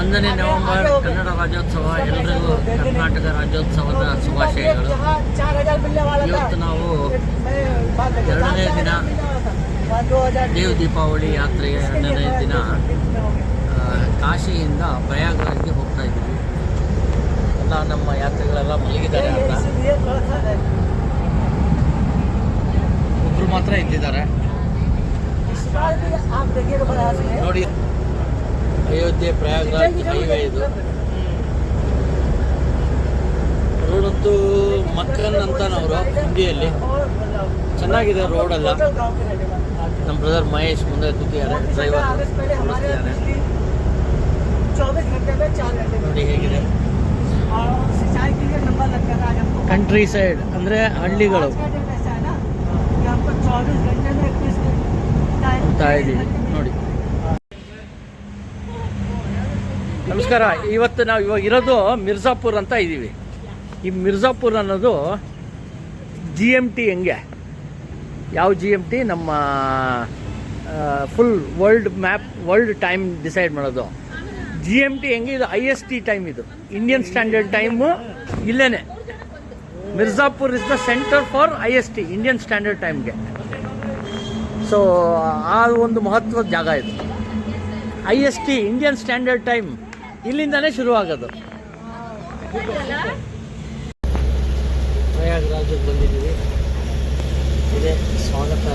ಒಂದನೇ ನವೆಂಬರ್ ಕನ್ನಡ ರಾಜ್ಯೋತ್ಸವ ಎಲ್ಲರಿಗೂ ಕರ್ನಾಟಕ ರಾಜ್ಯೋತ್ಸವದ ಶುಭಾಶಯಗಳು. ಇವತ್ತು ನಾವು ಎರಡನೇ ದಿನ ದೇವ್ ದೀಪಾವಳಿ ಯಾತ್ರೆಯ ಎರಡನೇ ದಿನ ಕಾಶಿಯಿಂದ ಪ್ರಯಾಗ್ರಾಜ್ಗೆ ಹೋಗ್ತಾ ಇದ್ದೀವಿ. ಎಲ್ಲ ನಮ್ಮ ಯಾತ್ರೆಗಳೆಲ್ಲ ಮಲಗಿದ್ದಾರೆ ಅಂತ. ಒಬ್ರು ಮಾತ್ರ ಇದ್ದಿದ್ದಾರೆ. ನೋಡಿ ಅಯೋಧ್ಯೆ ಪ್ರಯಾಗ್ರಾಜ್ ಹೈವೇ ಇದು ರೋಡಂತೂ ಮಕ್ಕನ್ ಅಂತಾನೆ ಅವರು ಹಿಂದಿಯಲ್ಲಿ. ಚೆನ್ನಾಗಿದೆ ರೋಡಲ್ಲ ನಮ್ಮ ಬ್ರದರ್ ಮಹೇಶ್ ಮುಂದೆ ಕೂತಿದ್ದಾರೆ ಡ್ರೈವರ್ ನೋಡಿ ಹೇಗಿದೆ. ಕಂಟ್ರಿ ಸೈಡ್ ಅಂದ್ರೆ ಹಳ್ಳಿಗಳು. ನೋಡಿ. ನಮಸ್ಕಾರ. ಇವತ್ತು ನಾವು ಇವಾಗ ಇರೋದು ಮಿರ್ಜಾಪುರ್ ಅಂತ ಇದ್ದೀವಿ ಈ ಮಿರ್ಜಾಪುರ್ ಅನ್ನೋದು ಜಿ ಎಂ ಟಿ ಹೆಂಗೆ? ಯಾವ ಜಿ ಎಂ ಟಿ ನಮ್ಮ full world map world time decide ಮಾಡೋದು. ಜಿ ಎಂ ಟಿ ಹೆಂಗೆ? ಇದು ಐ ಎಸ್ ಟಿ ಟೈಮ್ ಇದು. ಇಂಡಿಯನ್ ಸ್ಟ್ಯಾಂಡರ್ಡ್ ಟೈಮು ಇಲ್ಲೇ Mirzapur is the center for I S T Indian standard ಟೈಮ್ಗೆ so ಆ ಒಂದು ಮಹತ್ವದ ಜಾಗ ಇದು. I S T Indian standard time ಇಲ್ಲಿಂದಾನೇ ಶುರುವಾಗೋದು. ಪ್ರಯಾಗ್ರಾಜಕ್ಕೆ ಬಂದಿದ್ದೀವಿ. ಇದೇ ಸ್ವಾಗತ.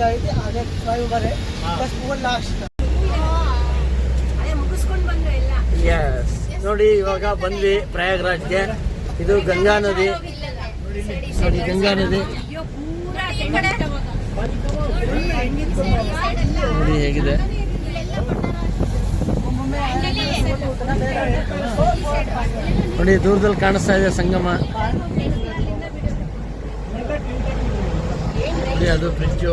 ಗೈಡ್ ಅದೇ ಲಾಸ್ಟ್ ನೋಡಿ ಇವಾಗ ಬಂದ್ವಿ ಪ್ರಯಾಗ್ರಾಜ್ಗೆ. ಇದು ಗಂಗಾ ನದಿ. ನೋಡಿ ಗಂಗಾ ನದಿ. ನೋಡಿ ಹೇಗಿದೆ. ನೋಡಿ ದೂರದಲ್ಲಿ ಕಾಣಿಸ್ತಾ ಇದೆ ಸಂಗಮ. ಅದು ಬ್ರಿಡ್ಜು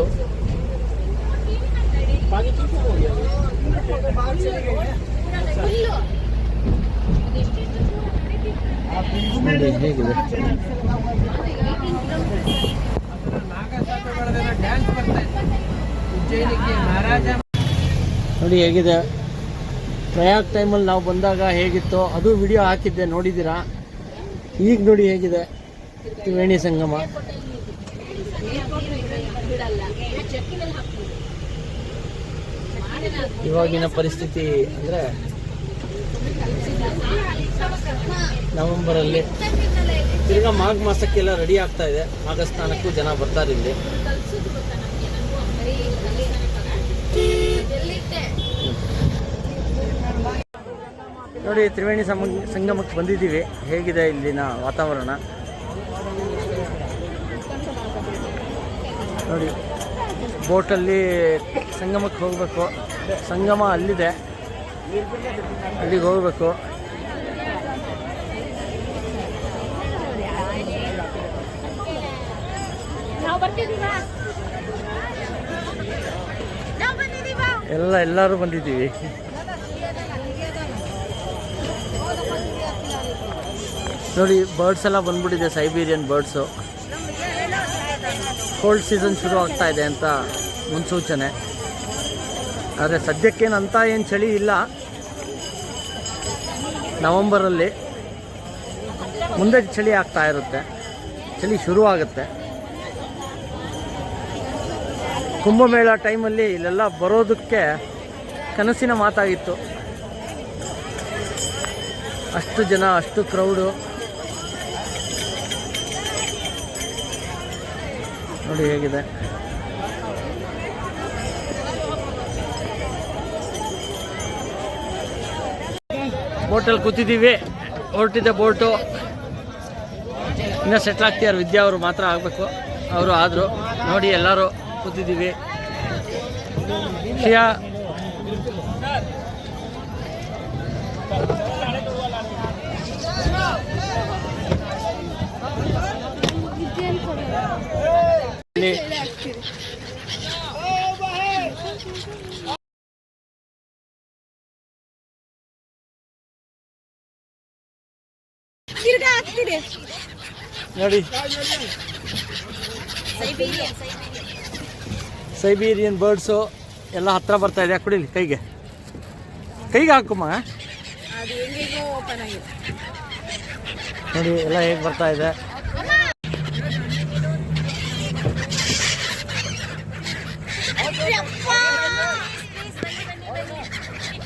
ನೋಡಿ ಹೇಗಿದೆ. ಪ್ರಯಾಗ್ ಟೈಮಲ್ಲಿ ನಾವು ಬಂದಾಗ ಹೇಗಿತ್ತು ಅದು ವಿಡಿಯೋ ಹಾಕಿದ್ದೆ, ನೋಡಿದ್ದೀರಾ? ಈಗ ನೋಡಿ ಹೇಗಿದೆ. ತ್ರಿವೇಣಿ ಸಂಗಮ. ಇವಾಗಿನ ಪರಿಸ್ಥಿತಿ ಅಂದರೆ ನವೆಂಬರಲ್ಲಿ ತಿರ್ಗಾ ಮಾಘ ಮಾಸಕ್ಕೆಲ್ಲ ರೆಡಿ ಆಗ್ತಾ ಇದೆ. ಸ್ನಾನಕ್ಕೂ ಜನ ಬರ್ತಾರೆ ಇಲ್ಲಿ. ನೋಡಿ, ತ್ರಿವೇಣಿ ಸಂಗಮಕ್ಕೆ ಬಂದಿದ್ದೀವಿ. ಹೇಗಿದೆ ಇಲ್ಲಿನ ವಾತಾವರಣ? ನೋಡಿ ಬೋಟಲ್ಲಿ ಸಂಗಮಕ್ಕೆ ಹೋಗಬೇಕು. ಸಂಗಮ ಅಲ್ಲಿದೆ. ಅಲ್ಲಿಗೆ ಹೋಗಬೇಕು. ಎಲ್ಲ ಎಲ್ಲರೂ ಬಂದಿದ್ದೀವಿ. ನೋಡಿ ಬರ್ಡ್ಸ್ ಎಲ್ಲ ಬಂದ್ಬಿಟ್ಟಿದೆ ಸೈಬೀರಿಯನ್ ಬರ್ಡ್ಸು ಕೋಲ್ಡ್ ಸೀಸನ್ ಶುರು ಆಗ್ತಾ ಇದೆ ಅಂತ ಮುನ್ಸೂಚನೆ. ಆದರೆ ಸದ್ಯಕ್ಕೇನು ಅಂತ ಏನು ಚಳಿ ಇಲ್ಲ. ನವಂಬರಲ್ಲಿ ಮುಂದೆ ಚಳಿ ಆಗ್ತಾ ಇರುತ್ತೆ. ಚಳಿ ಶುರುವಾಗುತ್ತೆ ಕುಂಭಮೇಳ ಟೈಮಲ್ಲಿ ಇಲ್ಲೆಲ್ಲ ಬರೋದಕ್ಕೆ ಕನಸಿನ ಮಾತಾಗಿತ್ತು. ಅಷ್ಟು ಜನ, ಅಷ್ಟು ಕ್ರೌಡು ನೋಡಿ ಹೇಗಿದೆ. ಬೋಟಲ್ಲಿ ಕೂತಿದ್ದೀವಿ. ಹೊರಟಿದ್ದೆ ಬೋಟು ಇನ್ನೂ ಸೆಟ್ಲ್ ಆಗ್ತಿದ್ದಾರೆ ವಿದ್ಯಾ ಅವರು ಮಾತ್ರ ಆಗಬೇಕು. ಅವರು ಆದರು. ನೋಡಿ, ಎಲ್ಲರೂ ಕೂತಿದ್ದೀವಿ. ಶಿಯಾ. ನೋಡಿ. ಸೈಬೀರಿಯನ್ ಬರ್ಡ್ಸು ಎಲ್ಲ ಹತ್ರ ಬರ್ತಾ ಇದೆ. ಕುಡಿಲಿ ಕೈಗೆ. ಕೈಗೆ ಹಾಕುಮ್ಮ. ನೋಡಿ, ಎಲ್ಲ ಹೇಗೆ ಬರ್ತಾ ಇದೆ.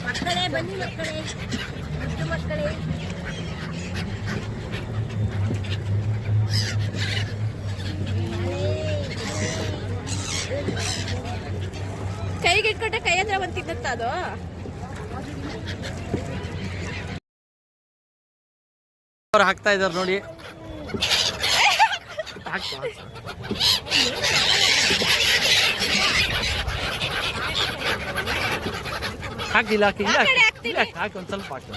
ಮಕ್ಕಳೇ, ಬನ್ನಿ ಮಕ್ಕಳೇ. ಮಕ್ಕಳೇ ಕೈಗೆ ಇಟ್ಕೊಂಡೆ ಕೈ ಹತ್ರ ತಿನ್ನುತ್ತ ಅದು? ಅವ್ರು ಹಾಕ್ತಾ ಇದ್ದಾರೆ ನೋಡಿ. ಹಾಕಿ ಹಾಕು. ಹಾಕಿಲ್ಲ ಹಾಕಿ ಇಲ್ಲ ಹಾಕಿ ಒಂದು ಸ್ವಲ್ಪ ಹಾಕಿ.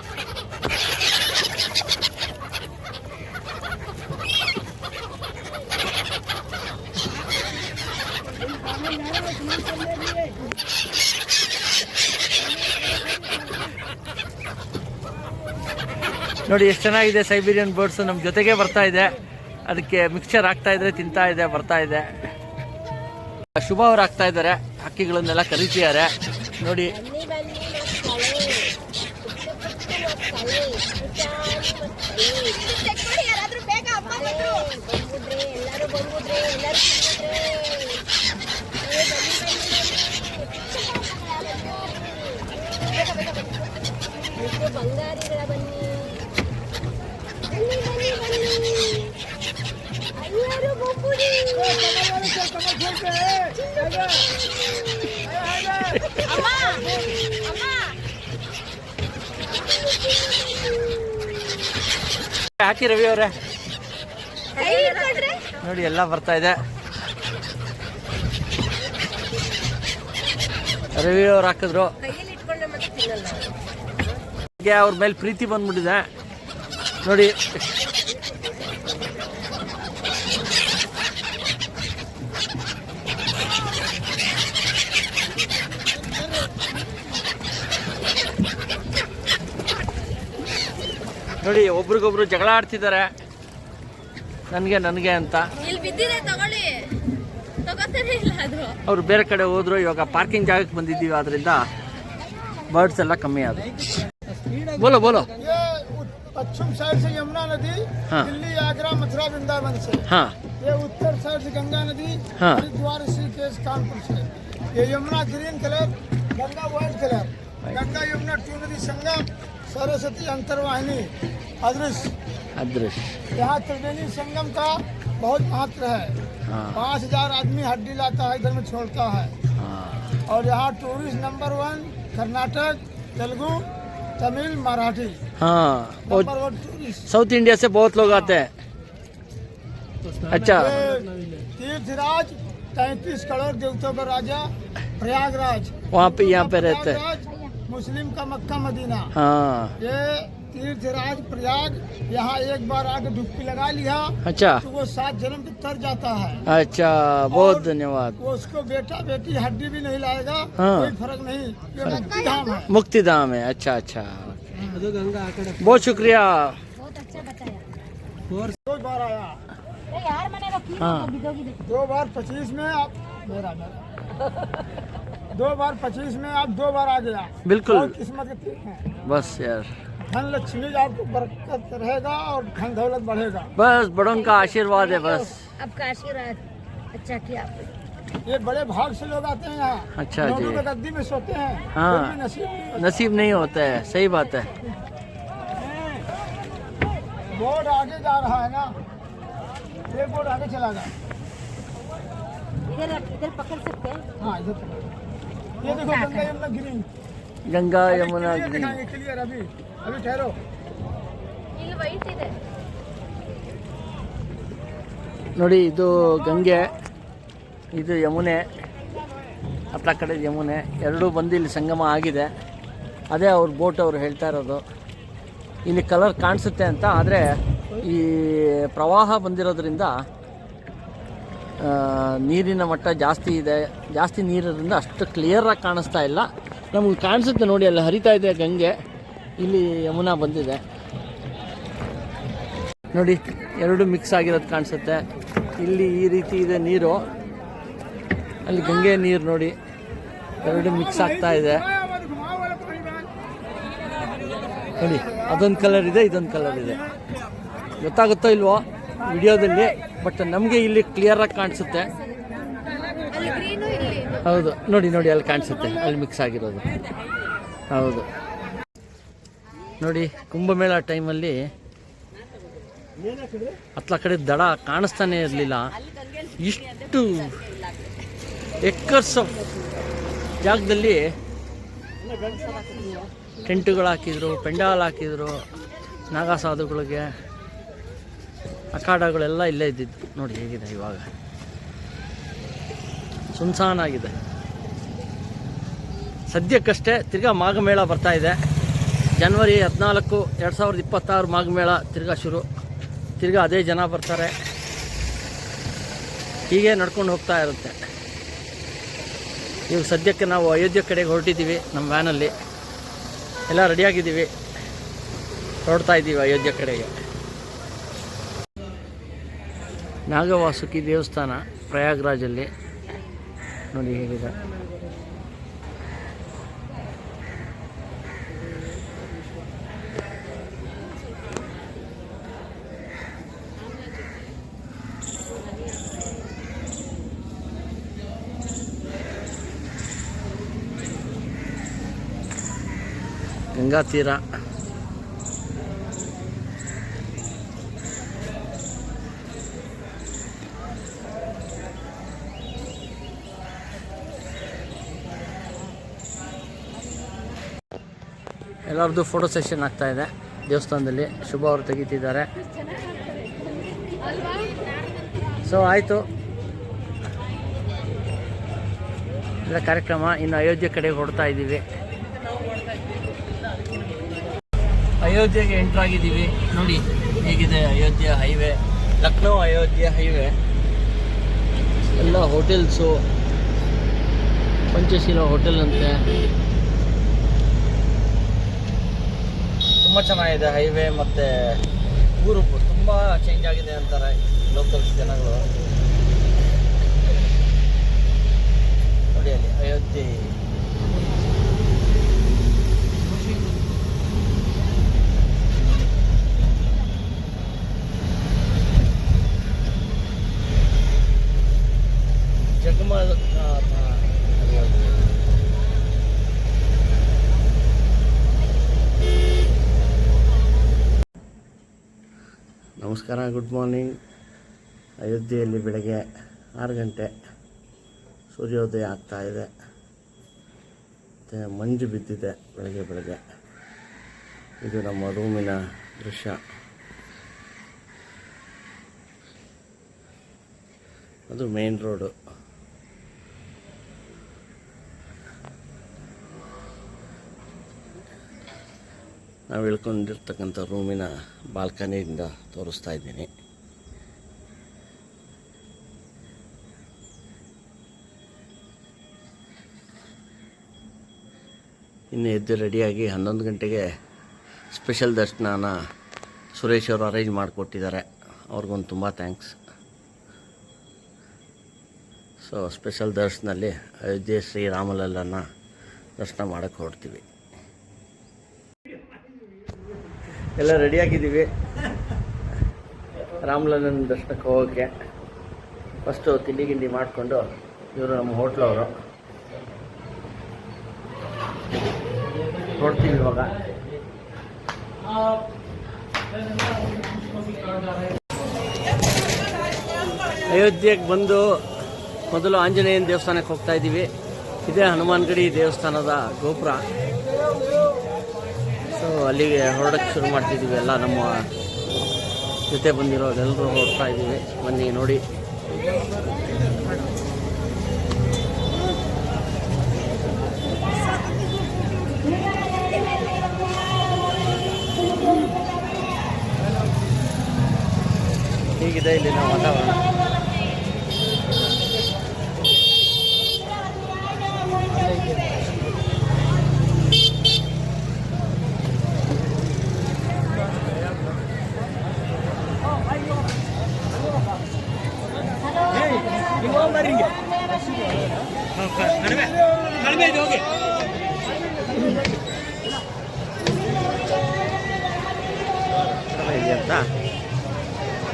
ನೋಡಿ, ಎಷ್ಟು ಚೆನ್ನಾಗಿದೆ ಸೈಬೀರಿಯನ್ ಬರ್ಡ್ಸ್ ನಮ್ಮ ಜೊತೆಗೆ ಬರ್ತಾ ಇದೆ. ಅದಕ್ಕೆ ಮಿಕ್ಸ್ಚರ್ ಆಗ್ತಾ ಇದ್ರೆ ತಿಂತಾ ಇದೆ, ಬರ್ತಾ ಇದೆ. ಶುಭ ಅವ್ರು ಆಗ್ತಾ ಇದ್ದಾರೆ, ಹಕ್ಕಿಗಳನ್ನೆಲ್ಲ ಕರೀತಿದ್ದಾರೆ. ನೋಡಿ. ಬಂಗಾರಿಗಳ ಬನ್ನಿ ಮಕ್ಕಳೇ ಯಾರಾದ್ರೂ ಬೇಗ ಅಮ್ಮ ಬಂದ್ರು ಬಂದ್ಬಿಡ್ರಿ ಎಲ್ಲರೂ ಬಂದ್ಬಿಡ್ರಿ ಎಲ್ಲರೂ ಬಂಗಾರಿಗಳ ಬನ್ನಿ ಬನ್ನಿ ಬನ್ನಿ ಬನ್ನಿ ಅಯ್ಯಾರು ಬಂದ್ಬಿಡಿ ಅಮ್ಮ ಅಮ್ಮ ಹಾಕಿ ರವಿ ಅವರೇ. ನೋಡಿ ಎಲ್ಲ ಬರ್ತಾ ಇದೆ. ರವಿ ಅವ್ರು ಹಾಕಿದ್ರು. ಅವ್ರ ಮೇಲೆ ಪ್ರೀತಿ ಬಂದ್ಬಿಟ್ಟಿದೆ. ನೋಡಿ ನೋಡಿ ಒಬ್ರಿಗೊಬ್ರು ಜಗಳ ಆಡ್ತಿದ್ದಾರೆ ನನಗೆ ನನಗೆ ಅಂತ ಇಲ್ಲಿ ಬಿದ್ದಿದೆ ತಗೊಳ್ಳಿ ತಗೋತಾನೆ ಇಲ್ಲ ಅದು ಅವರು ಬೇರೆ ಕಡೆ ಹೋದ್ರು ಇವಾಗ ಪಾರ್ಕಿಂಗ್ ಜಾಗಕ್ಕೆ ಬಂದಿದ್ದೀವಿ ಆದ್ರಿಂದ ಬರ್ಡ್ಸ್ ಎಲ್ಲ ಕಮ್ಮಿ ಆದ ಬೋಲೋ ಬೋಲೋ ये पश्चिम साइड से यमुना नदी हाँ। दिल्ली आगरा मथुरा वृंदावन से ಹಾಂ ये उत्तर साइड से गंगा नदी हाँ। हरिद्वार ऋषिकेश कानपुर से ये Yamuna green colour Ganga white colour Ganga Yamuna two नदी संगम सरस्वती अंतर्वाहिनी अदृश्य अदृश्य यहाँ त्रिवेणी संगम का बहुत महत्व है। हाँ। पाँच हज़ार आदमी हड्डी लाता है इधर में छोड़ता है। हाँ। और यहाँ tourist number one Karnataka Telugu Tamil Marathi. हाँ number one tourist. South India से बहुत लोग आते हैं। अच्छा। तीर्थराज तैतीस करोड़ देवतों का राजा प्रयागराज। वहाँ पे यहाँ पे रहते हैं। मुस्लिम का मक्का मदीना। हाँ। ये तीर्थराज प्रयाग यहाँ एक बार आके डुबकी लगा लिया। अच्छा। तो वो सात जन्म तक तर जाता है। अच्छा बहुत धन्यवाद। वो उसको बेटा बेटी हड्डी भी नहीं लाएगा हाँ। कोई फ़र्क नहीं। ये मुक्ति धाम है। मुक्ति धाम है। अच्छा अच्छा। तो बहुत शुक्रिया। बहुत अच्छा बताया। दो बार आया। यार मैंने हाँ। तो दो बार पच्चीस में आप मेरा। दो बार पच्चीस में आप दो बार आ गया। बिल्कुल। किस्मत के तीर हैं। बस यार। धन लक्ष्मी आपको बरकत रहेगा और धन दौलत बढ़ेगा। बस बड़ों का आशीर्वाद है बस। आपका आशीर्वाद। अच्छा किया ये बड़े भाग से लोग आते हैं यहाँ। अच्छा जी। में गद्दी में सोते हैं। हाँ। नसीब नहीं होता। नसीब नहीं होता है। सही बात है। बोर्ड आगे जा रहा है ना? ये बोर्ड आगे चला गया इधर इधर पकड़ सकते हैं। हाँ इधर। ये देखो गंगा यमुना ग्रीन ಗಂಗಾ ಯಮುನಾ ये ಗ್ರೀನ್ दिखाएंगे क्लियर अभी अभी ठहरो ಇಲ್ಲಿ ವೈಟ್ ಇದೆ ನೋಡಿ ಇದು ಗಂಗೆ ಇದು ಯಮುನೆ ಹತ್ತ ಕಡೆ ಯಮುನೆ ಎರಡೂ ಬಂದು ಇಲ್ಲಿ ಸಂಗಮ ಆಗಿದೆ ಅದೇ ಅವ್ರ ಬೋಟ್ ಅವ್ರು ಹೇಳ್ತಾ ಇರೋದು ಇಲ್ಲಿ ಕಲರ್ ಕಾಣಿಸುತ್ತೆ ಅಂತ ಆದರೆ ಈ ಪ್ರವಾಹ ಬಂದಿರೋದ್ರಿಂದ ಆ, ನೀರಿನ ಮಟ್ಟ ಜಾಸ್ತಿ ಇದೆ. ಜಾಸ್ತಿ ನೀರಿರೋದ್ರಿಂದ ಅಷ್ಟು ಕ್ಲಿಯರಾಗಿ ಕಾಣಿಸ್ತಾ ಇಲ್ಲ. ನಮಗೆ ಕಾಣಿಸುತ್ತೆ ನೋಡಿ, ಅಲ್ಲಿ ಹರಿತಾ ಇದೆ ಗಂಗೆ. ಇಲ್ಲಿ ಯಮುನಾ ಬಂದಿದೆ. ನೋಡಿ, ಎರಡು ಮಿಕ್ಸ್ ಆಗಿರೋದು ಕಾಣಿಸುತ್ತೆ. ಇಲ್ಲಿ ಈ ರೀತಿ ಇದೆ ನೀರು. ಅಲ್ಲಿ ಗಂಗೆ ನೀರು ನೋಡಿ, ಎರಡು ಮಿಕ್ಸ್ ಆಗ್ತಾ ಇದೆ. ನೋಡಿ, ಅದೊಂದು ಕಲರ್ ಇದೆ, ಇದೊಂದು ಕಲರ್ ಇದೆ. ಗೊತ್ತಾಗುತ್ತೋ ಇಲ್ವೋ? ವಿಡಿಯೋದಲ್ಲಿ ಬಟ್ ನಮಗೆ ಇಲ್ಲಿ ಕಾಣಿಸುತ್ತೆ ಅಲ್ಲಿ ಗ್ರೀನು ಇಲ್ಲಿ ಹೌದು, ನೋಡಿ ನೋಡಿ, ಅಲ್ಲಿ ಕಾಣಿಸುತ್ತೆ, ಅಲ್ಲಿ ಮಿಕ್ಸ್ ಆಗಿರೋದು. ಹೌದು. ನೋಡಿ, ಕುಂಭಮೇಳ ಟೈಮಲ್ಲಿ ಹತ್ಲ ಕಡೆ ದಡ ಕಾಣಿಸ್ತಾನೆ ಇರಲಿಲ್ಲ. ಇಷ್ಟು ಎಕ್ಕರ್ಸ್ ಜಾಗದಲ್ಲಿ ಟೆಂಟುಗಳು ಹಾಕಿದ್ರು, ಪೆಂಡಾಲ್ ಹಾಕಿದ್ರು ನಾಗಾ ಸಾಧುಗಳಿಗೆ ಅಖಾಡಗಳೆಲ್ಲ ಇಲ್ಲೇ ಇದ್ದಿದ್ದು. ನೋಡಿ ಹೇಗಿದೆ ಇವಾಗ. ಸುನ್ಸಾನಾಗಿದೆ. ಸದ್ಯಕ್ಕಷ್ಟೇ ತಿರ್ಗಾ ಮಾಘಮೇಳ ಬರ್ತಾ ಇದೆ. ಜನವರಿ ಹದಿನಾಲ್ಕು, ಎರಡು ಸಾವಿರದ ಇಪ್ಪತ್ತಾರು ಮಾಘಮೇಳ ತಿರ್ಗಾ ಶುರು. ತಿರ್ಗಾ ಅದೇ ಜನ ಬರ್ತಾರೆ. ಹೀಗೆ ನಡ್ಕೊಂಡು ಹೋಗ್ತಾ ಇರುತ್ತೆ. ಇವಾಗ ಸದ್ಯಕ್ಕೆ ನಾವು ಅಯೋಧ್ಯೆ ಕಡೆಗೆ ಹೊರಟಿದ್ದೀವಿ ನಮ್ಮ ವ್ಯಾನಲ್ಲಿ. ಎಲ್ಲ ರೆಡಿಯಾಗಿದ್ದೀವಿ ಹೊರಡ್ತಾ ಇದ್ದೀವಿ ಅಯೋಧ್ಯೆ ಕಡೆಗೆ. ನಾಗವಾಸುಕಿ ದೇವಸ್ಥಾನ ಪ್ರಯಾಗ್ರಾಜಲ್ಲಿ. ನೋಡಿ ಹೇಗಿದೆ. ಗಂಗಾ ತೀರ. ಎಲ್ಲರದ್ದು ಫೋಟೋ ಸೆಷನ್ ಆಗ್ತಾ ಇದೆ. ದೇವಸ್ಥಾನದಲ್ಲಿ ಶುಭ ಅವರು ತೆಗಿತಿದ್ದಾರೆ. ಸೊ ಆಯಿತು. ಎಲ್ಲ ಕಾರ್ಯಕ್ರಮ ಇನ್ನು ಅಯೋಧ್ಯೆ ಕಡೆ ಹೊಡ್ತಾ ಇದ್ದೀವಿ. ಅಯೋಧ್ಯೆಗೆ ಎಂಟ್ರಾಗಿದ್ದೀವಿ ನೋಡಿ, ಹೇಗಿದೆ ಅಯೋಧ್ಯೆ ಹೈವೇ ಲಕ್ನೋ ಅಯೋಧ್ಯೆ ಹೈವೇ ಎಲ್ಲ ಹೋಟೆಲ್ಸು ಪಂಚಶೀಲ ಹೋಟೆಲ್ ಅಂತೆ. ತುಂಬ ಚೆನ್ನಾಗಿದೆ ಹೈವೇ ಮತ್ತು ಊರು ತುಂಬ ಚೇಂಜ್ ಆಗಿದೆ ಅಂತಾರೆ ಲೋಕಲ್ಸ್ ಜನಗಳು. ನೋಡಿ ಅಲ್ಲಿ ಅಯೋಧ್ಯೆ. ಜಗಮನಾಥ ಅಯೋಧ್ಯೆ ನಮಸ್ಕಾರ ಗುಡ್ ಮಾರ್ನಿಂಗ್ ಅಯೋಧ್ಯೆಯಲ್ಲಿ ಬೆಳಗ್ಗೆ ಆರು ಗಂಟೆ ಸೂರ್ಯೋದಯ ಆಗ್ತಾ ಇದೆ. ಮತ್ತು ಮಂಜು ಬಿದ್ದಿದೆ ಬೆಳಗ್ಗೆ ಬೆಳಗ್ಗೆ. ಇದು ನಮ್ಮ ರೂಮಿನ ದೃಶ್ಯ. ಅದು ಮೇನ್ ರೋಡು ನಾವು ಇಳ್ಕೊಂಡಿರ್ತಕ್ಕಂಥ ರೂಮಿನ ಬಾಲ್ಕನಿಯಿಂದ ತೋರಿಸ್ತಾ ಇದ್ದೀನಿ. ಇನ್ನು ಎದ್ದು ರೆಡಿಯಾಗಿ ಹನ್ನೊಂದು ಗಂಟೆಗೆ ಸ್ಪೆಷಲ್ ದರ್ಶನನ ಸುರೇಶ್ ಅವರು ಅರೇಂಜ್ ಮಾಡಿಕೊಟ್ಟಿದ್ದಾರೆ. ಅವ್ರಿಗೊಂದು ತುಂಬ ಥ್ಯಾಂಕ್ಸ್. ಸೊ, ಸ್ಪೆಷಲ್ ದರ್ಶನಲ್ಲಿ ಅಯೋಧ್ಯೆ ಶ್ರೀರಾಮಲಲ್ಲನ ದರ್ಶನ ಮಾಡೋಕ್ಕೆ ಹೊರಡ್ತೀವಿ. ಎಲ್ಲ ರೆಡಿಯಾಗಿದ್ದೀವಿ ರಾಮಲಲ್ಲನ ದರ್ಶನಕ್ಕೆ ಹೋಗೋಕ್ಕೆ ಫಸ್ಟು ತಿಂಡಿ ಗಿಂಡಿ ಮಾಡಿಕೊಂಡು ಇವರು ನಮ್ಮ ಹೋಟ್ಲವರು ನೋಡ್ತೀವಿ ಇವಾಗ. ಅಯೋಧ್ಯೆಗೆ ಬಂದು ಮೊದಲು ಆಂಜನೇಯನ ದೇವಸ್ಥಾನಕ್ಕೆ ಹೋಗ್ತಾ ಇದ್ದೀವಿ. ಇದೇ ಹನುಮಾನ್ಗಡಿ ದೇವಸ್ಥಾನದ ಗೋಪುರ. ಸೊ ಅಲ್ಲಿಗೆ ಹೊರಡಕ್ಕೆ ಶುರು ಮಾಡ್ತಿದ್ದೀವಿ ಎಲ್ಲ ನಮ್ಮ ಜೊತೆ ಬಂದಿರೋದೆಲ್ಲರೂ ಹೊರಡ್ತಾ ಇದ್ದೀವಿ. ಬನ್ನಿ ನೋಡಿ. ಹೀಗಿದೆ ಇಲ್ಲಿನ ವಾತಾವರಣ?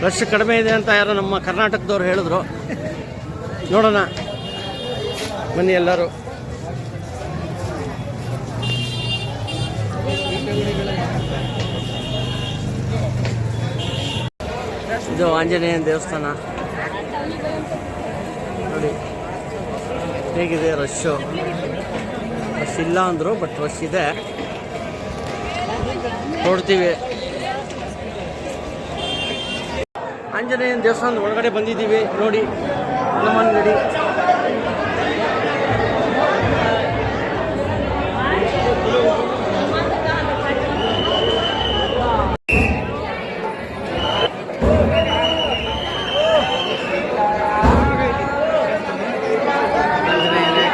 ರಶ್ ಕಡಿಮೆ ಇದೆ ಅಂತ ಯಾರೋ ನಮ್ಮ ಕರ್ನಾಟಕದವ್ರು ಹೇಳಿದ್ರು. ನೋಡೋಣ. ಬನ್ನಿ ಎಲ್ಲರೂ. ಇದು ಆಂಜನೇಯನ ದೇವಸ್ಥಾನ. ಹೇಗಿದೆ ರಶ್ಶು ರಶ್ ಇಲ್ಲ ಅಂದರು ಬಟ್ ರಶ್ ಇದೆ. ನೋಡ್ತೀವಿ. ಆಂಜನೇಯನ ದೇವಸ್ಥಾನದ ಒಳಗಡೆ ಬಂದಿದ್ದೀವಿ. ನೋಡಿ, ಹನುಮಾನ್ ಗಡಿ ಆಂಜನೇಯನೇ.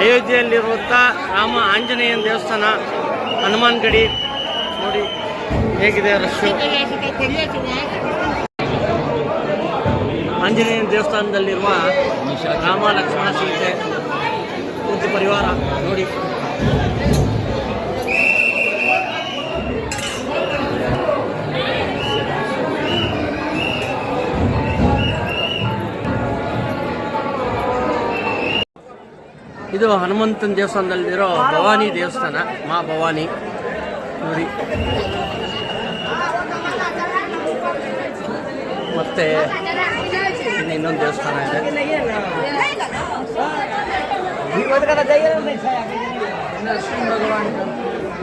ಅಯೋಧ್ಯೆಯಲ್ಲಿರುವಂಥ ರಾಮ ಆಂಜನೇಯನ ದೇವಸ್ಥಾನ ಹನುಮಾನ್ ಗಡಿ ನೋಡಿ ಹೇಗಿದೆ ರಶ್ಶು ಆಂಜನೇಯನ ದೇವಸ್ಥಾನದಲ್ಲಿರುವ ರಾಮ ಲಕ್ಷ್ಮಣ ಸೀತೆ ಪರಿವಾರ ನೋಡಿ. ಇದು ಹನುಮಂತನ ದೇವಸ್ಥಾನದಲ್ಲಿರೋ ಭವಾನಿ ದೇವಸ್ಥಾನ, ಮಾ ಭವಾನಿ. ನೋಡಿ. ಮತ್ತೆ ಇನ್ನು ಇನ್ನೊಂದು ದೇವಸ್ಥಾನ ಇದೆ.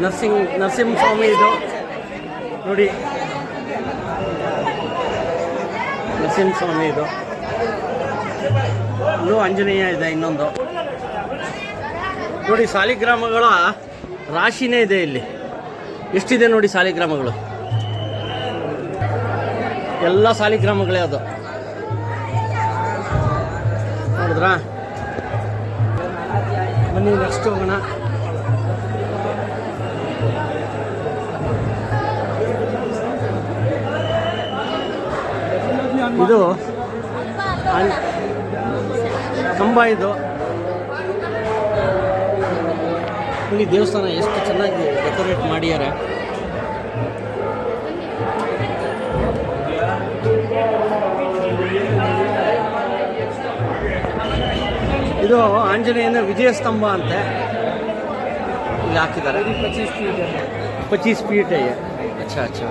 ನರ್ಸಿಂಗ್ ನರಸಿಂಹ ಸ್ವಾಮಿ ಇದು. ನೋಡಿ. ನರಸಿಂಹ ಸ್ವಾಮಿ ಇದು. ಇನ್ನೂ ಆಂಜನೇಯ ಇದೆ ಇನ್ನೊಂದು. ನೋಡಿ, ಸಾಲಿಗ್ರಾಮಗಳ ರಾಶಿನೇ ಇದೆ ಇಲ್ಲಿ. ಎಷ್ಟಿದೆ ನೋಡಿ ಸಾಲಿಗ್ರಾಮಗಳು ಎಲ್ಲ ಸಾಲಿಗ್ರಾಮಗಳೇ ಅದು. ನೋಡಿದ್ರಾ? ಬನ್ನಿ ನೆಕ್ಸ್ಟ್ ಹೋಗೋಣ. ಇದು ಕಂಬ ಇದು. ಇಲ್ಲಿ ದೇವಸ್ಥಾನ ಎಷ್ಟು ಚೆನ್ನಾಗಿ ಡೆಕೋರೇಟ್ ಮಾಡಿದ್ದಾರೆ. ಇದು ಆಂಜನೇಯನ ವಿಜಯ ಸ್ತಂಭ ಅಂತ. ಇಲ್ಲಿ ಹಾಕಿದ್ದಾರೆ. ಪಚೀಸ್ ಫೀಟ್ ಪಚೀಸ್ ಫೀಟ್ ಅಯ್ಯ ಅಚ್ಚಾ ಅಚ್ಚಾ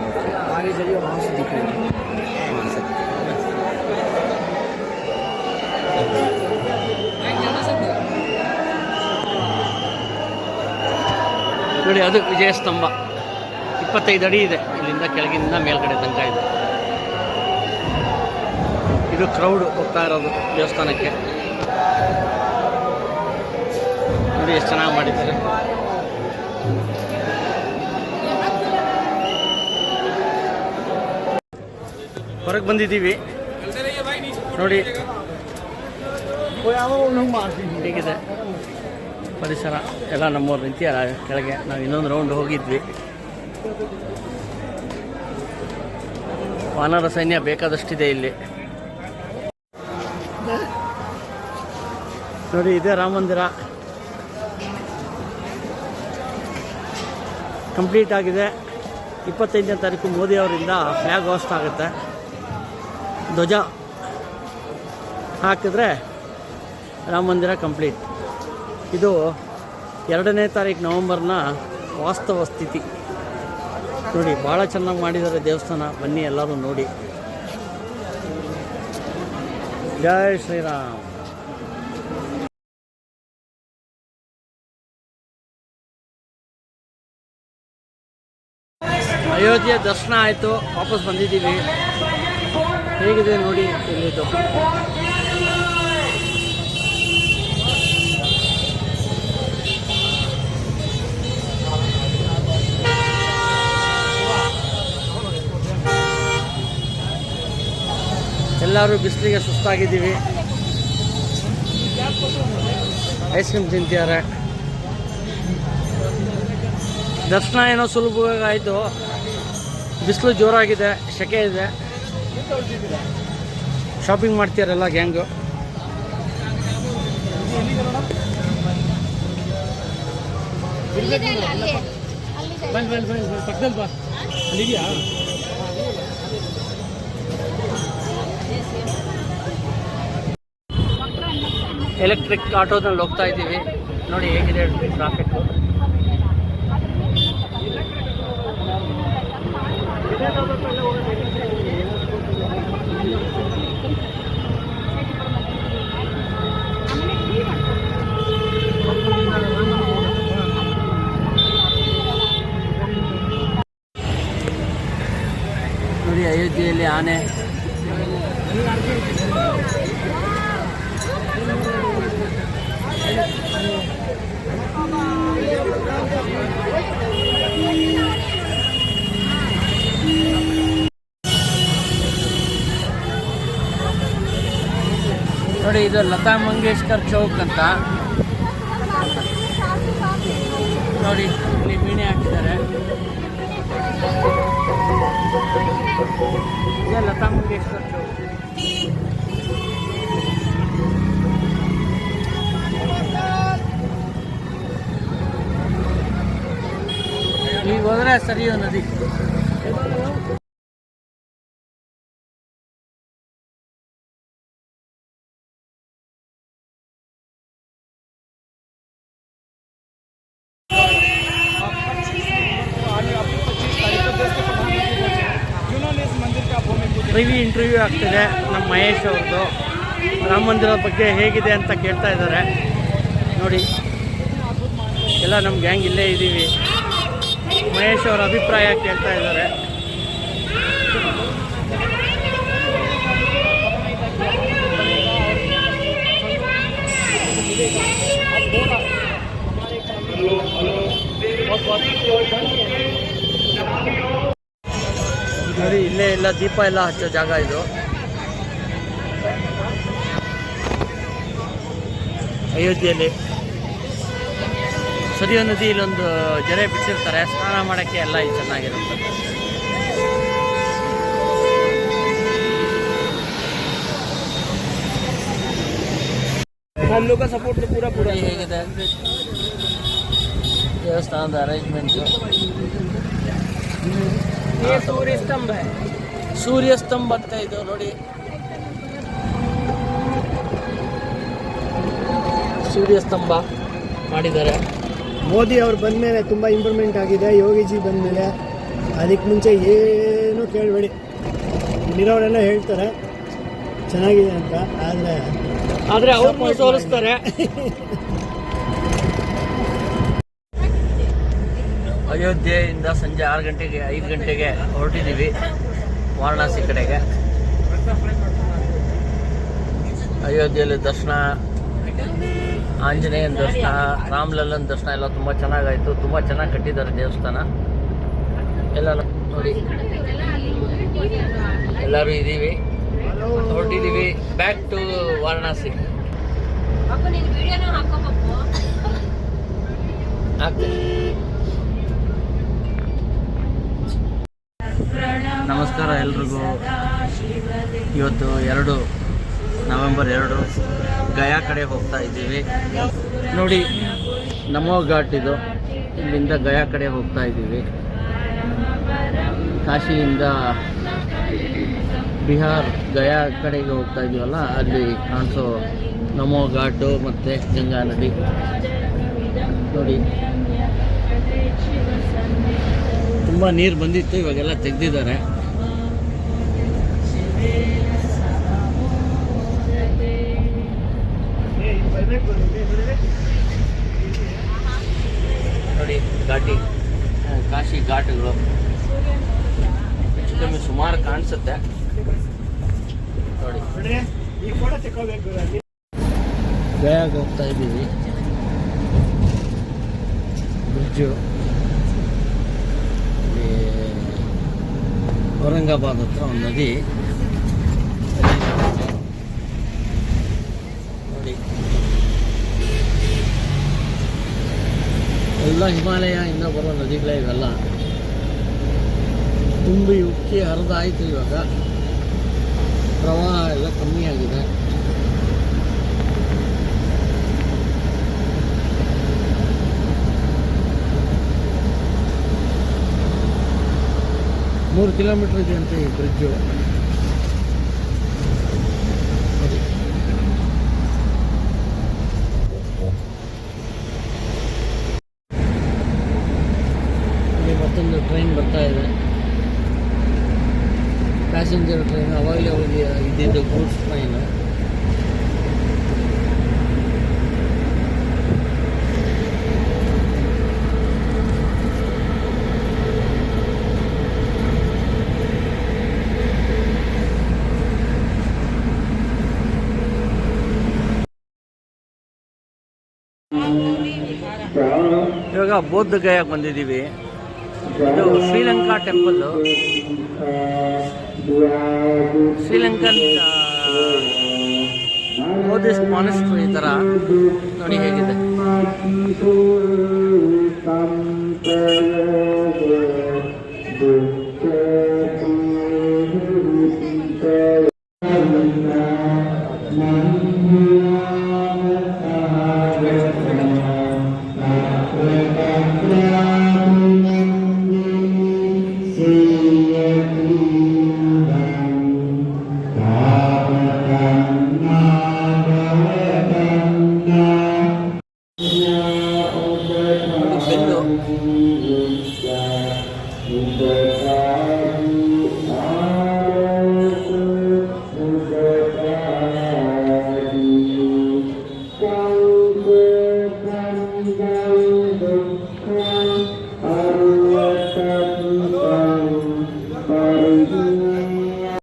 ನೋಡಿ ಅದು ವಿಜಯ ಸ್ತಂಭ ಇಪ್ಪತ್ತೈದು ಅಡಿ ಇದೆ. ಇಲ್ಲಿಂದ ಕೆಳಗಿಂದ ಮೇಲ್ಗಡೆ ತನಕ ಇದೆ. ಇದು ಕ್ರೌಡ್ ಹೋಗ್ತಾ ಇರೋದು ದೇವಸ್ಥಾನಕ್ಕೆ. ನೋಡಿ ಎಷ್ಟು ಚೆನ್ನಾಗಿ ಮಾಡಿದ್ದಾರೆ. ಹೊರಗೆ ಬಂದಿದ್ದೀವಿ. ನೋಡಿ. ಹೇಗಿದೆ? ಪರಿಸರ ಎಲ್ಲ ನಮ್ಮವ್ರು ನಿಂತಿಯಾರ ಕೆಳಗೆ ನಾವು ಇನ್ನೊಂದು ರೌಂಡ್ ಹೋಗಿದ್ವಿ. ವಾನರ ಸೈನ್ಯ ಬೇಕಾದಷ್ಟಿದೆ ಇಲ್ಲಿ. ನೋಡಿ, ಇದೇ ರಾಮ ಮಂದಿರ. ಕಂಪ್ಲೀಟ್ ಆಗಿದೆ. ಇಪ್ಪತ್ತೈದನೇ ತಾರೀಕು ಮೋದಿ ಅವರಿಂದ ಫ್ಲ್ಯಾಗ್ ಹೋಸ್ಟ್ ಆಗುತ್ತೆ. ಧ್ವಜ ಹಾಕಿದ್ರೆ ರಾಮ ಮಂದಿರ ಕಂಪ್ಲೀಟ್ ಇದು ಎರಡನೇ ತಾರೀಕು ನವಂಬರ್ನ ವಾಸ್ತವ ಸ್ಥಿತಿ. ನೋಡಿ, ಭಾಳ ಚೆನ್ನಾಗಿ ಮಾಡಿದ್ದಾರೆ ದೇವಸ್ಥಾನ. ಬನ್ನಿ ಎಲ್ಲರೂ ನೋಡಿ. ಜಯ ಶ್ರೀರಾಮ್. ಅಯೋಧ್ಯೆ ದರ್ಶನ ಆಯಿತು. ವಾಪಸ್ ಬಂದಿದ್ದೀವಿ. ಹೇಗಿದೆ ನೋಡಿ ಇಲ್ಲಿದ್ದು ಎಲ್ಲರೂ ಬಿಸಿಲಿಗೆ ಸುಸ್ತಾಗಿದ್ದೀವಿ. Ice cream ತಿಂತಿದ್ದಾರೆ. ದರ್ಶನ ಏನೋ ಸುಲಭವಾಗಿ ಆಯಿತು. ಬಿಸಿಲು ಜೋರಾಗಿದೆ ಸೆಕೆ ಇದೆ. ಶಾಪಿಂಗ್ ಮಾಡ್ತೀರಲ್ಲ ಗ್ಯಾಂಗು ಅಲ್ಲಿದೆ ಎಲೆಕ್ಟ್ರಿಕ್ ಆಟೋದಲ್ಲಿ ಹೋಗ್ತಾ ಇದ್ದೀವಿ. ನೋಡಿ ಹೇಗಿದೆ ಟ್ರಾಫಿಕ್ ನೋಡಿ ಅಯೋಧ್ಯೆಯಲ್ಲಿ ಆನೆ. ನೋಡಿ, ಇದು ಲತಾ ಮಂಗೇಶ್ಕರ್ ಚೌಕ್ ಅಂತ. ನೋಡಿ, ಇಲ್ಲಿ ಮೀನೆ ಹಾಕಿದ್ದಾರೆ. ಇದೆ ಲತಾ ಮಂಗೇಶ್ಕರ್ ಚೌಕ್. ಈಗ ಹೋದ್ರೆ ಸರಿಯೋ ನದಿ. ರಾಮ ಮಂದಿರದ ಬಗ್ಗೆ ಹೇಗಿದೆ ಅಂತ ಕೇಳ್ತಾ ಇದ್ದಾರೆ. ನೋಡಿ, ಎಲ್ಲ ನಮ್ಮ ಗ್ಯಾಂಗ್ ಇಲ್ಲೇ ಇದ್ದೀವಿ. ಮಹೇಶ್ ಅವರ ಅಭಿಪ್ರಾಯ ಕೇಳ್ತಾ ಇದ್ದಾರೆ. ನೋಡಿ, ಇಲ್ಲೇ ಎಲ್ಲ ದೀಪ ಎಲ್ಲ ಹಚ್ಚೋ ಜಾಗ ಇದು. ಅಯೋಧ್ಯೆಯಲ್ಲಿ ಸರಿಯೋ ನದಿ ಇಲ್ಲೊಂದು ಜರೆ ಬಿಟ್ಟಿರ್ತಾರೆ ಸ್ನಾನ ಮಾಡೋಕ್ಕೆ ಎಲ್ಲ ಇಲ್ಲಿ ಚೆನ್ನಾಗಿರುತ್ತೆ हम लोग का सपोर्ट तो पूरा ಪುಡಿ ಹೇಗಿದೆ ದೇವಸ್ಥಾನದ ಅರೇಂಜ್ಮೆಂಟು ये सूर्य स्तंभ है ಸೂರ್ಯ ಸ್ತಂಭ ಅಂತ ಇದು ನೋಡಿ ಸೂರ್ಯ ಸ್ತಂಭ ಮಾಡಿದ್ದಾರೆ. ಮೋದಿ ಅವ್ರು ಬಂದಮೇಲೆ ತುಂಬ ಇಂಪ್ರೂವ್ಮೆಂಟ್ ಆಗಿದೆ ಯೋಗಿಜಿ ಬಂದ ಮೇಲೆ ಅದಕ್ಕೆ ಮುಂಚೆ ಏನೂ ಕೇಳಬೇಡಿ. ಇಲ್ಲಿರೋರೆಲ್ಲ ಹೇಳ್ತಾರೆ ಚೆನ್ನಾಗಿದೆ ಅಂತ ಆದರೆ ಆದರೆ ಅವ್ರನ್ನೂ ಸೋಲಿಸ್ತಾರೆ. ಅಯೋಧ್ಯೆಯಿಂದ ಸಂಜೆ ಆರು ಗಂಟೆಗೆ ಐದು ಗಂಟೆಗೆ ಹೊರಟಿದ್ದೀವಿ ವಾರಣಾಸಿ ಕಡೆಗೆ. ಅಯೋಧ್ಯೆಯಲ್ಲಿ ದರ್ಶನ ಆಂಜನೇಯನ ದರ್ಶನ ರಾಮ್ಲಲ್ಲನ್ ದರ್ಶನ ಎಲ್ಲ ತುಂಬ ಚೆನ್ನಾಗಾಯಿತು. ತುಂಬ ಚೆನ್ನಾಗಿ ಕಟ್ಟಿದ್ದಾರೆ ದೇವಸ್ಥಾನ. ಎಲ್ಲ ನೋಡಿ. ಎಲ್ಲರೂ ಇದ್ದೀವಿ ಹೊರಟಿದ್ದೀವಿ ಬ್ಯಾಕ್ ಟು ವಾರಣಾಸಿ. ನಮಸ್ಕಾರ ಎಲ್ರಿಗೂ. ಇವತ್ತು ಎರಡು ನವೆಂಬರ್ ಎರಡು. ಗಯಾ ಕಡೆ ಹೋಗ್ತಾ ಇದ್ದೀವಿ. ನೋಡಿ, ನಮೋ ಘಾಟ್ ಇದು. ಇಲ್ಲಿಂದ ಗಯಾ ಕಡೆ ಹೋಗ್ತಾ ಇದ್ದೀವಿ. ಕಾಶಿಯಿಂದ ಬಿಹಾರ್ ಗಯಾ ಕಡೆಗೆ ಹೋಗ್ತಾ ಇದೀವಲ್ಲ ಅಲ್ಲಿ ಕಾಣಿಸೋ ನಮೋ ಘಾಟು ಮತ್ತು ಗಂಗಾ ನದಿ. ನೋಡಿ, ತುಂಬ ನೀರು ಬಂದಿತ್ತು, ಇವಾಗೆಲ್ಲ ತೆಗೆದಿದ್ದಾರೆ ನೋಡಿ ಘಾಟಿ ಕಾಶಿ ಘಾಟ್ಗಳು. ಹೆಚ್ಚು ಕಮ್ಮಿ ಸುಮಾರು ಕಾಣಿಸುತ್ತೆ. ನೋಡಿ. ಗಯಾಗೆ ಹೋಗ್ತಾ ಇದ್ದೀವಿ. ಬ್ರಿಡ್ಜು. ಔರಂಗಾಬಾದ್ ಹತ್ರ ಒಂದು ನದಿ. ಎಲ್ಲ ಹಿಮಾಲಯ ಇಂದ ಬರೋ ನದಿಗಳೇ ಇವೆಲ್ಲ. ತುಂಬಿ ಉಕ್ಕಿ ಹರಿದಾಯಿತು ಇವಾಗ. ಪ್ರವಾಹ ಎಲ್ಲ ಕಮ್ಮಿ ಆಗಿದೆ. ಮೂರು ಕಿಲೋಮೀಟರ್ ಇದೆ ಅಂತ ಈ ಬ್ರಿಡ್ಜು ನೋಡಿ. ಇಲ್ಲಿ ಮತ್ತೊಂದು ಟ್ರೈನ್ ಬರ್ತಾ ಇದೆ ಪ್ಯಾಸೆಂಜರ್ ಟ್ರೈನ್ ಅವಾಗಲೇ ಹೋಗಿ ಇದ್ದಿದ್ದು ಗೂಡ್ಸ್ ಟ್ರೈನು ಇವಾಗ ಬೌದ್ಧ ಗಯಾಗೆ ಬಂದಿದ್ದೀವಿ. ಇದು Sri Lanka temple Sri Lankan Buddhist monastery ಈ ಥರ ನೋಡಿ ಹೇಗಿದೆ.